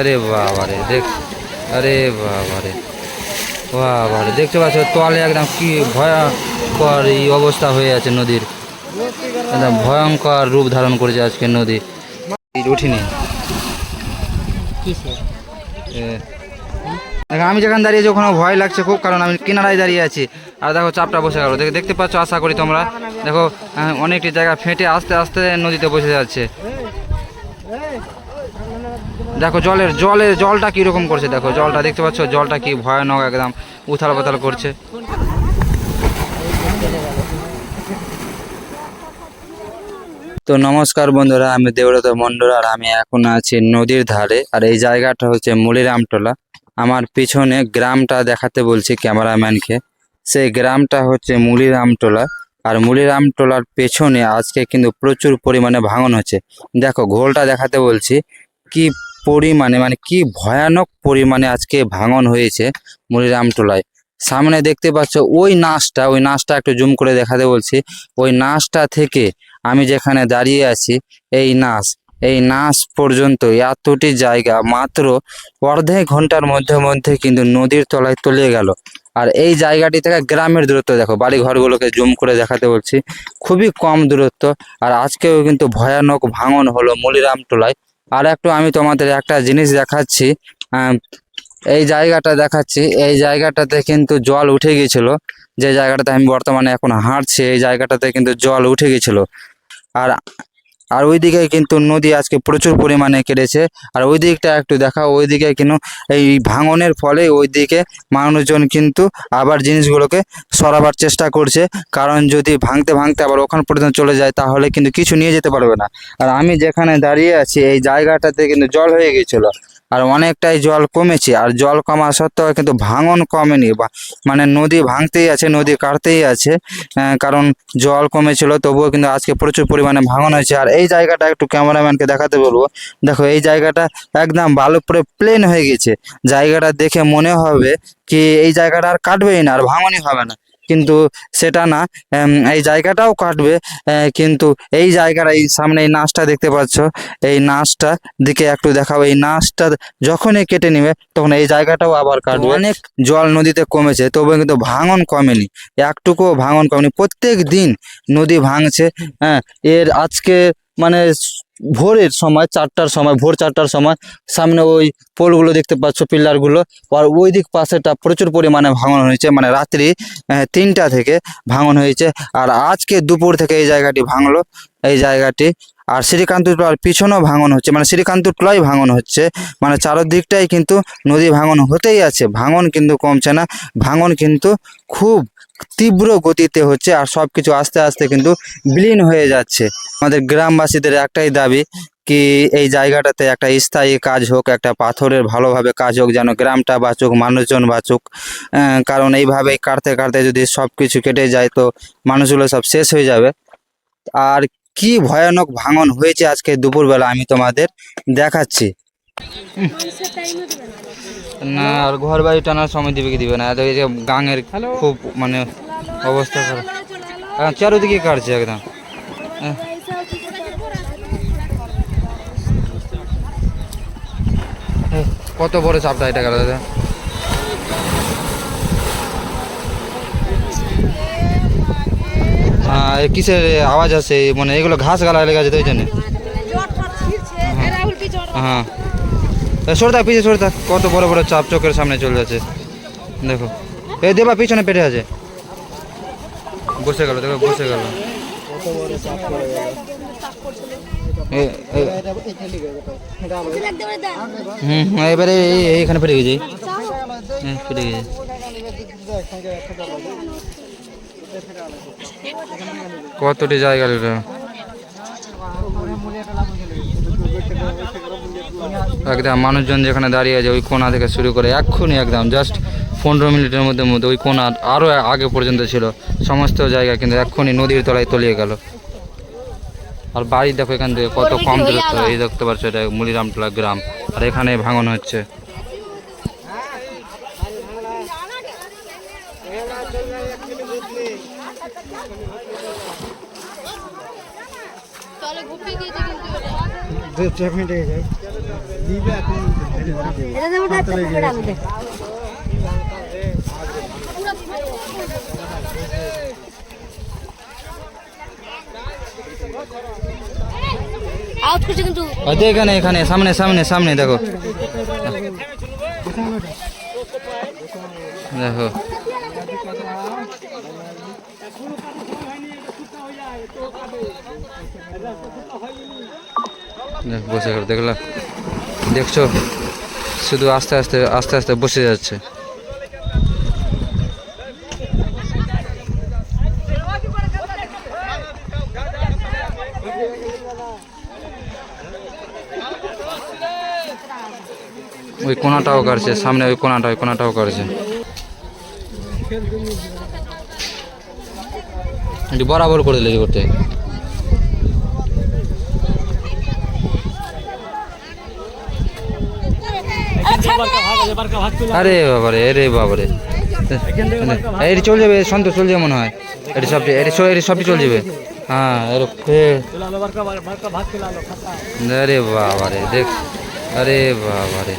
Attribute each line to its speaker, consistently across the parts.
Speaker 1: আরে বাবারে দেখ আরে বাবারে বাবারে দেখতে পাচ্ছ তলে একদম কি ভয়ঙ্কর এই অবস্থা হয়ে আছে নদীর। একদম ভয়ঙ্কর রূপ ধারণ করেছে আজকে নদী। উঠিনি। আমি যেখানে দাঁড়িয়েছি ওখানে ভয় লাগছে খুব কারণ আমি কিনারায় দাঁড়িয়ে আছি। আর দেখো চাপটা বসে গেল। দেখো দেখতে পাচ্ছ আশা করি তোমরা। দেখো অনেকটি জায়গা ফেটে আস্তে আস্তে নদীতে বসে যাচ্ছে। দেখো জলের জলের, জলটা কীরকম করছে দেখো, জলটা দেখতে পাচ্ছ? জলটা কি ভয়ানক একদম উথাল পাতাল করছে। তো নমস্কার বন্ধুরা, আমি দেবরত মন্ডল আর আমি এখন আছি নদীর ধারে। আর এই জায়গাটা হচ্ছে মুলিরামটোলা। আমার পিছনে গ্রামটা দেখাতে বলছি ক্যামেরাম্যানকে। সেই গ্রামটা হচ্ছে মুলিরামটোলা। আর মুলিরামটোলার পেছনে আজকে কিন্তু প্রচুর পরিমাণে ভাঙন হচ্ছে। দেখো, ঘোলটা দেখাতে বলছি। কি পরিমাণে মানে কি ভয়ানক পরিমাণে আজকে ভাঙন হয়েছে মুলিরামটোলায় সামনে দেখতে পাচ্ছ, ওই নাচটা ওই নাচটা একটু জুম করে দেখাতে বলছি। ওই নাচটা থেকে আমি যেখানে দাঁড়িয়ে আছি, এই নাচ এই নাচ পর্যন্ত এতটি জায়গা, মাত্র অর্ধেক ঘণ্টার মধ্যে মধ্যে কিন্তু নদীর তলায় তলিয়ে গেল। আর এই জায়গাটি থেকে গ্রামের দূরত্ব, দেখো বাড়ি ঘরগুলোকে জুম করে দেখাতে বলছি। খুবই কম দূরত্ব, আর আজকেও কিন্তু ভয়ানক ভাঙন হলো মলিরামটোলায় আর একটু আমি তোমাদের একটা জিনিস দেখাচ্ছি এই জায়গাটা দেখাচ্ছি, এই জায়গাটাতে কিন্তু জল উঠে গিয়েছিল যে জায়গাটাতে আমি বর্তমানে এখন হাঁটছি, এই জায়গাটাতে কিন্তু জল উঠে গিয়েছিল আর আর ওইদিকে কিন্তু নদী আজকে প্রচুর পরিমাণে কেটেছে। আর ওই দিকটা একটু দেখা ওই দিকে কিন্তু এই ভাঙনের ফলে ওই দিকে মানুষজন কিন্তু আবার জিনিসগুলোকে সরাবার চেষ্টা করছে। কারণ যদি ভাঙতে ভাঙতে আবার ওখান পর্যন্ত চলে যায়, তাহলে কিন্তু কিছু নিয়ে যেতে পারবে না। আর আমি যেখানে দাঁড়িয়ে আছি, এই জায়গাটাতে কিন্তু জল হয়ে গিয়েছিল আর অনেকটাই জল কমেছে। আর জল কমা সত্ত্বেও কিন্তু ভাঙন কমেনি। বা মানে নদী ভাঙতেই আছে, নদী কাটতেই আছে কারণ জল কমেছিল, তবুও কিন্তু আজকে প্রচুর পরিমাণে ভাঙন হয়েছে। আর এই জায়গাটা একটু ক্যামেরাম্যানকে দেখাতে বলব। দেখো, এই জায়গাটা একদম বালু পুরো প্লেন হয়ে গেছে। জায়গাটা দেখে মনে হবে কি, এই জায়গাটা আর কাটবেই না, আর ভাঙনই হবে না। কিন্তু সেটা না এই জায়গাটাও কাটবে কিন্তু এই জায়গাটা এই সামনে এই নাচটা দেখতে পাচ্ছ এই নাচটা দিকে একটু দেখাবো এই নাচটা যখনই কেটে নিবে তখন এই জায়গাটাও আবার কাটবে। অনেক জল নদীতে কমেছে তবু কিন্তু ভাঙন কমেনি একটুকুও ভাঙন কমেনি। প্রত্যেক দিন নদী ভাঙছে হ্যাঁ এর আজকে মানে ভোরের সময়, চারটার সময়, ভোর চারটার সময় সামনে ওই পোলগুলো দেখতে পাচ্ছ, পিলারগুলো, আর ওই দিক পাশেটা প্রচুর পরিমাণে ভাঙন হয়েছে মানে রাত্রি তিনটা থেকে ভাঙন হয়েছে, আর আজকে দুপুর থেকে এই জায়গাটি ভাঙলো, এই জায়গাটি, আর শ্রীকান্ত শ্রীকান্তর পিছনেও ভাঙন হচ্ছে মানে শ্রীকান্তর টলায় ভাঙন হচ্ছে মানে চারদিকটাই কিন্তু নদী ভাঙন হতেই আছে, ভাঙন কিন্তু কমছে না, ভাঙন কিন্তু খুব তীব্র গতিতে হচ্ছে আর সব কিছু আস্তে আস্তে কিন্তু বিলীন হয়ে যাচ্ছে। আমাদের গ্রামবাসীদের একটাই দাবি কি এই জায়গাটাতে একটা স্থায়ী কাজ হোক, একটা পাথরের ভালোভাবে কাজ হোক, যেন গ্রামটা বাঁচুক, মানুষজন বাঁচুক। কারণ এইভাবে কাটতে কাটতে যদি সব কিছু কেটে যায় তো মানুষগুলো সব শেষ হয়ে যাবে। আর কি ভয়ানক ভাঙন হয়েছে আজকে দুপুরবেলা আমি তোমাদের দেখাচ্ছি। না আর ঘর বাড়ি টানার সময় দিবে কি দিবে না? এই যে গাঙের খুব মানে অবস্থা খারাপ। আহ, চারোদিকে কাটছে একদম। আহ, কত বড় চাপটা এটা গেল দাদা? কিসের আওয়াজ আছে মানে এগুলো ঘাস গালা লেগে আছে তো ওই জন্য? হ্যাঁ। সরে থাক পিছিয়ে সরে থাক। কত বড় বড় চাপ চোখের সামনে চলে যাচ্ছে। দেখো। এই দেবা, পিছনে পেটে আছে। বসে গেল, দেখো, বসে গেল। হুম এবারে এই- এই- এইখানে পেটে গেছে। পেটে গেছে। কতটি জায়গা এটা একদম মানুষজন যেখানে দাঁড়িয়ে আছে ওই কোনা থেকে শুরু করে এক্ষুনি একদম জাস্ট পনেরো মিনিটের মধ্যে মধ্যে ওই কোনা আরও আগে পর্যন্ত ছিল। সমস্ত জায়গা কিন্তু এক্ষুনি নদীর তলায় তলিয়ে গেল। আর বাড়ি দেখো এখান থেকে কত কম দূরত্ব এই দেখতে পাচ্ছ এটা মুলিরামটোলা গ্রাম। আর এখানে ভাঙন হচ্ছে।
Speaker 2: চার মিনিট দিবে এখন এটা যেমন একটা পুকুর আলু দেখ আউট করছে কিন্তু
Speaker 1: ওই তো এখানে এখানে সামনে সামনে সামনে দেখো দেখো দেখ, বসে গেল, দেখলা। দেখছ? শুধু আস্তে আস্তে আস্তে আস্তে বসে যাচ্ছে। ওই কোনাটাও কাটছে, সামনে ওই কোনাটা, ওই কোনাটাও কাটছে। একটু বরাবর করে দিলে করতে। আরে বাবারে আরে বাবারে। এটি চলে যাবে সন্তোষ চলে যাবে মনে হয়। এটি সবটি এটি এটি সবটি চলে যাবে। হ্যাঁ এর আরে বাবারে দেখ আরে বাবারে।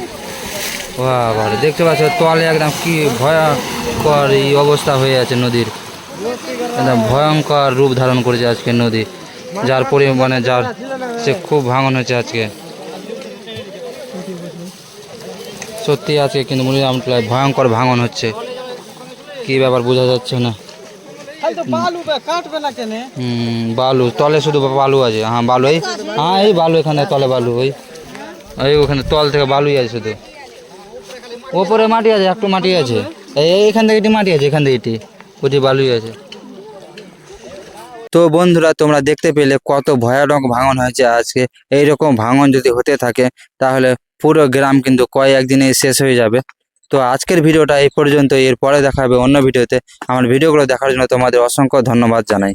Speaker 1: বাবারে দেখতে পাচ্ছ তোয়ালে একদম কি ভয়ঙ্কর এই অবস্থা হয়ে আছে নদীর। একদম ভয়ঙ্কর রূপ ধারণ করেছে আজকে নদী। যার পরিমাণে যার সে খুব ভাঙন হয়েছে আজকে। সত্যি আজকে কিন্তু মুনিরামতলায় ভয়ঙ্কর ভাঙন হচ্ছে। কি ব্যাপার বোঝা যাচ্ছে না। হুম বালু তলে শুধু বালু আছে। হ্যাঁ বালু এই হ্যাঁ এই বালু এখানে তলে বালু ওই এই ওখানে তল থেকে বালুই আছে শুধু। ওপরে মাটি আছে একটু মাটি আছে। এই এইখান থেকে এটি মাটি আছে এখান থেকে এটি ওটি বালুই আছে। তো বন্ধুরা তোমরা দেখতে পেলে কত ভয়ানক ভাঙন হয়েছে আজকে। এইরকম ভাঙন যদি হতে থাকে তাহলে পুরো গ্রাম কিন্তু কয়েকদিনে শেষ হয়ে যাবে। তো আজকের ভিডিওটা এই পর্যন্ত এরপরে দেখা হবে অন্য ভিডিওতে। আমার ভিডিওগুলো দেখার জন্য তোমাদের অসংখ্য ধন্যবাদ জানাই।